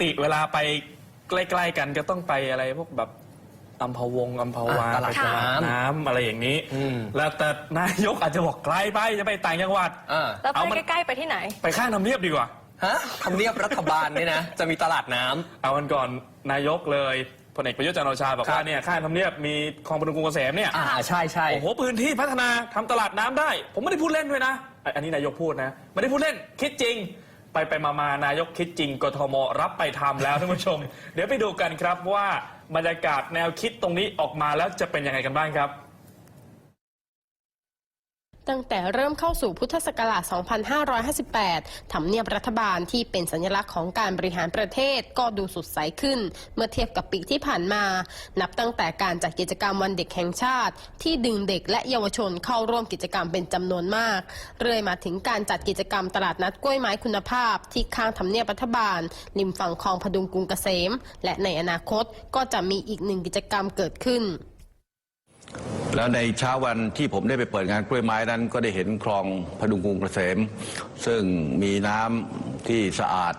ติเวลาไปใกล้ๆกันก็ต้องไปอะไรพวกแบบอัมพวงอัมพวาอะตลาดไปตลาดน้ำน้ำอะไรอย่างนี้อืม แล้วแต่นายกอาจจะบอกไกลไปจะไปต่างจังหวัด อ่าแล้วเอาไปมัน ใกล้ๆไปที่ไหน ไปข้างทำเนียบดีกว่า ฮะทำเนียบรัฐบาลเนี่ยนะ จะมีตลาดน้ำ เอาวันก่อนนายกเลยพลเอกประยุทธ์จันทร์โอชาบอกครับ ว่าเนี่ยข้างทำเนียบมีคลองพดุงกรุงเกษมเนี่ยอ่าใช่ใช่ โอ้โหพื้นที่พัฒนาทำตลาดน้ำได้ ผมไม่ได้พูดเล่นด้วยนะอะอันนี้นายกพูดนะ ไม่ได้พูดเล่นคิดจริง ไปไปมามานายกคิดจริงกทมรับไปทำแล้วท่านผู้ชม เดี๋ยวไปดูกันครับว่าบรรยากาศแนวคิดตรงนี้ออกมาแล้วจะเป็นยังไงกันบ้างครับ ตั้งแต่เริ่มเข้าสู่พุทธศักราช 2558 ทำเนียบรัฐบาลที่เป็นสัญลักษณ์ของการบริหารประเทศก็ดูสดใสขึ้น เมื่อเทียบกับปีที่ผ่านมา นับตั้งแต่การจัดกิจกรรมวันเด็กแห่งชาติ ที่ดึงเด็กและเยาวชนเข้าร่วมกิจกรรมเป็นจำนวนมาก เรื่อยมาถึงการจัดกิจกรรมตลาดนัดกล้วยไม้คุณภาพ ที่ข้างทำเนียบรัฐบาลริมฝั่งคลองพดุงกรุงเกษม และในอนาคตก็จะมีอีกหนึ่งกิจกรรมเกิดขึ้น แล้วในเช้าวันที่ผมได้ไปเปิดงานกล้วยไม้นั้น ก็ได้เห็นคลองพดุงกรุงเกษม ซึ่งมีน้ำที่สะอาด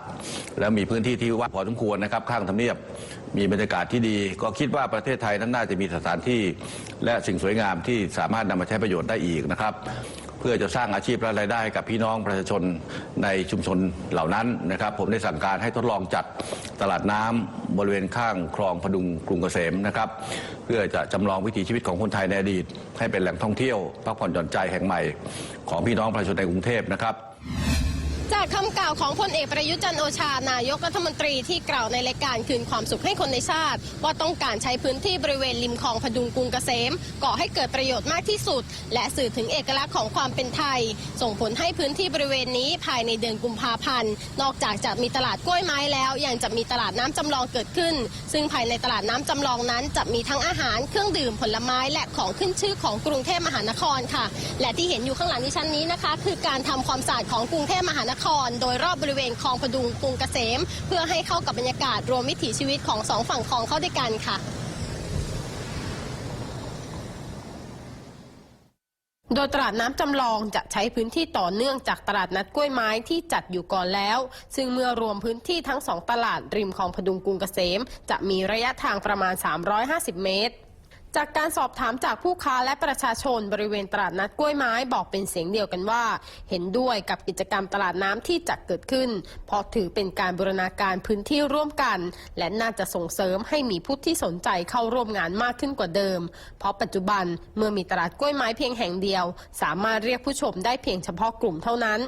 แล้วมีพื้นที่ที่ว่างพอสมควรนะครับ ข้างทำเนียบมีบรรยากาศที่ดี ก็คิดว่าประเทศไทยนั้นน่าจะมีสถานที่ และสิ่งสวยงามที่สามารถนำมาใช้ประโยชน์ได้อีกนะครับ เพื่อจะสร้างอาชีพและรายได้ให้กับพี่น้องประชาชนในชุมชนเหล่านั้นนะครับ ผมได้สั่งการให้ทดลองจัดตลาดน้ำบริเวณข้างคลองพดุงกรุงเกษมนะครับ เพื่อจะจำลองวิถีชีวิตของคนไทยในอดีต ให้เป็นแหล่งท่องเที่ยวพักผ่อนหย่อนใจแห่งใหม่ ของพี่น้องประชาชนในกรุงเทพนะครับ จากคำกล่าวของพลเอกประยุจันโอชานายกรัฐมนตรีที่กล่าวในรายการคืนความสุขให้คนในชาติ ว่าต้องการใช้พื้นที่บริเวณริมคลองพดุงกรุงเกษมก่อให้เกิดประโยชน์มากที่สุด และสื่อถึงเอกลักษณ์ของความเป็นไทย ส่งผลให้พื้นที่บริเวณนี้ภายในเดือนกุมภาพันธ์นอกจากจะมีตลาดกล้วยไม้แล้วยังจะมีตลาดน้ำจำลองเกิดขึ้น ซึ่งภายในตลาดน้ำจำลองนั้น จะมีทั้งอาหารเครื่องดื่มผลไม้และของขึ้นชื่อของกรุงเทพมหานครค่ะ และที่เห็นอยู่ข้างหลังดิฉันนี้นะคะ คือการทำความสะอาดของกรุงเทพมหานครโดยรอบบริเวณคลองพดุงกรุงเกษม เพื่อให้เข้ากับบรรยากาศรวมวิถีชีวิตของสองฝั่งคลองเข้าด้วยกันค่ะโดยตลาดน้ำจำลองจะใช้พื้นที่ต่อเนื่องจากตลาดนัดกล้วยไม้ที่จัดอยู่ก่อนแล้ว ซึ่งเมื่อรวมพื้นที่ทั้งสองตลาดริมคลองพดุงกรุงเกษม จะมีระยะทางประมาณ 350 เมตร จากการสอบถามจากผู้ค้าและประชาชนบริเวณตลาดนัดกล้วยไม้บอกเป็นเสียงเดียวกันว่า เห็นด้วยกับกิจกรรมตลาดน้ำที่จะเกิดขึ้น เพราะถือเป็นการบูรณาการพื้นที่ร่วมกัน และน่าจะส่งเสริมให้มีผู้ที่สนใจเข้าร่วมงานมากขึ้นกว่าเดิม เพราะปัจจุบันเมื่อมีตลาดกล้วยไม้เพียงแห่งเดียว สามารถเรียกผู้ชมได้เพียงเฉพาะกลุ่มเท่านั้น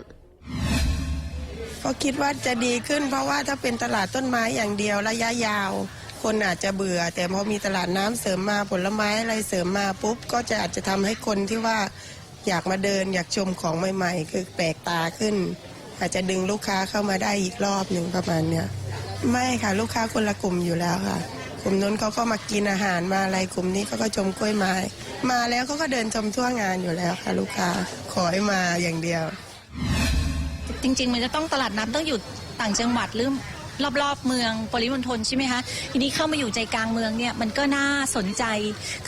ก็คิดว่าจะดีขึ้น เพราะว่าถ้าเป็นตลาดต้นไม้อย่างเดียวระยะยาว คนอาจจะเบื่อ แต่พอมีตลาดน้ำเสริมมาผลไม้อะไรเสริมมาปุ๊บก็จะอาจจะทำให้คนที่ว่าอยากมาเดินอยากชมของใหม่ ๆ คือแปลกตาขึ้น อาจจะดึงลูกค้าเข้ามาได้อีกรอบหนึ่งประมาณเนี้ยไม่ค่ะลูกค้าคนละกลุ่มอยู่แล้วค่ะ กลุ่มนู้นเขาก็มากินอาหารมาอะไรกลุ่มนี้เขาก็ชมกล้วยไม้ มาแล้วเขาก็เดินชมทั่วงานอยู่แล้วค่ะ ลูกค้าขอให้มาอย่างเดียว จริง ๆ มันจะต้องตลาดน้ำต้องอยู่ต่างจังหวัดหรือ รอบๆเมืองปริมณฑลใช่ไหมคะทีนี้เข้ามาอยู่ใจกลางเมืองเนี่ยมันก็น่าสนใจ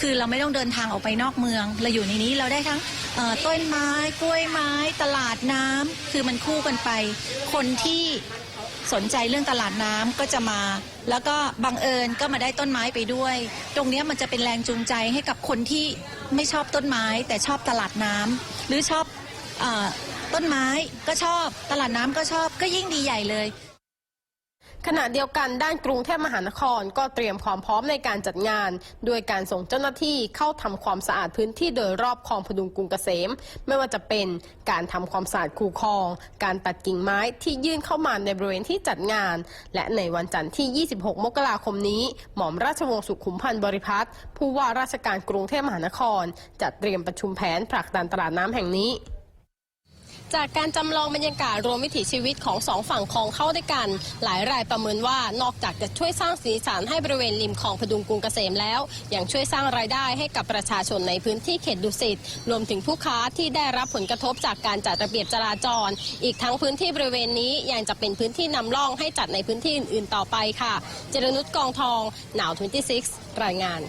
คือเราไม่ต้องเดินทางออกไปนอกเมือง เราอยู่ในนี้เราได้ทั้งต้นไม้กล้วยไม้ ตลาดน้ำคือมันคู่กันไป คนที่สนใจเรื่องตลาดน้ำก็จะมา แล้วก็บังเอิญก็มาได้ต้นไม้ไปด้วย ตรงนี้มันจะเป็นแรงจูงใจให้กับคนที่ไม่ชอบต้นไม้ แต่ชอบตลาดน้ำหรือชอบอต้นไม้ก็ชอบ ตลาดน้ำก็ชอบก็ยิ่งดีใหญ่เลย ขณะเดียวกันด้านกรุงเทพมหานครก็เตรียมความพร้อมในการจัดงานโดยการส่งเจ้าหน้าที่เข้าทำความสะอาดพื้นที่โดยรอบคลองพดุงกรุงเกษม ไม่ว่าจะเป็นการทำความสะอาดคูคลอง การตัดกิ่งไม้ที่ยื่นเข้ามาในบริเวณที่จัดงาน และในวันจันทร์ที่ 26 มกราคมนี้ หม่อมราชวงศ์สุขุมพันธ์บริพัตรผู้ว่าราชการกรุงเทพมหานครจัดเตรียมประชุมแผนผลักดันตลาดน้ำแห่งนี้ จากการจำลองบรรยากาศรวมวิถีชีวิตของสองฝั่งคลองเข้าด้วยกัน หลายรายประเมินว่านอกจากจะช่วยสร้างสีสันให้บริเวณริมคลองพดุงกรุงเกษมแล้ว ยังช่วยสร้างรายได้ให้กับประชาชนในพื้นที่เขตดุสิตรวมถึงผู้ค้าที่ได้รับผลกระทบจากการจัดระเบียบจราจร อีกทั้งพื้นที่บริเวณนี้ยังจะเป็นพื้นที่นำร่องให้จัดในพื้นที่อื่น ๆ ต่อไปค่ะ เจรนุชกองทองหนาว26รายงาน